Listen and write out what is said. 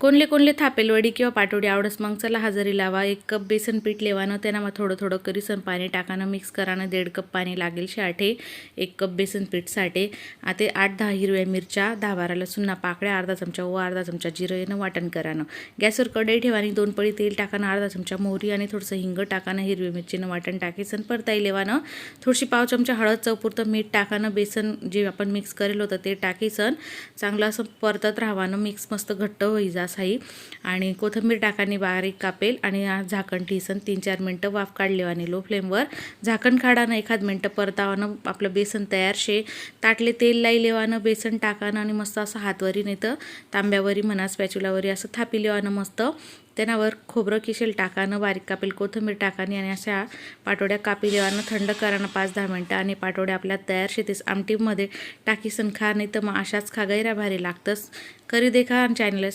कोणले कोणले थापेलवडी किंवा पाटोडी आवडस मग चला हजेरी लावा. एक कप बेसन पीठ लेवानं त्यांना मग थोडं थोडं करीसन पाणी टाकानं मिक्स करानं दीड कप पाणी लागेल साठे एक कप बेसन पीठ साठे. आता आठ दहा हिरव्या मिरच्या दहा बारा लसूणना पाकळ्या अर्धा चमचा व अर्धा चमचा जिरं येणं वाटण करानं. गॅसवर कढई ठेवानी दोन पळी तेल टाकानं अर्धा चमचा मोहरी आणि थोडंसं हिंग टाकानं हिरवी मिरचीनं वाटण टाकायचं परताई लेवानं. थोडीशी पाव चमचा हळद चौपुरतं मीठ टाकानं बेसन जे आपण मिक्स करेल होतं ते टाकीसन चांगलं असं परतत राहावानं मिक्स मस्त घट्ट होई जा साई आणि कोथिंबीर टाकानी बारीक कापेल आणि झाकण ठिसन तीन चार मिनटं वाफ काढलेवाने लो फ्लेमवर झाकण काढानं एखाद मिनटं परतावानं आपलं बेसन तयार शे. ताटले तेल लाई लेवानं बेसन टाकानं आणि मस्त असं हातवरी नाही तर तांब्यावरी म्हणा स्पॅच्युलावरी असं थापी लेवानं मस्त. त्यानावर खोबरं किशेल टाकानं बारीक कापेल कोथिंबीर टाकानी आणि अशा पाटोड्या कापी लेवानं थंड करानं पाच दहा मिनटं आणि पाटोड्या आपल्या तयार शेतीस आमटीमध्ये टाकीसन खा नाही तर मग अशाच खा गैरा भारी लागतंच करी देखा आणि चॅनल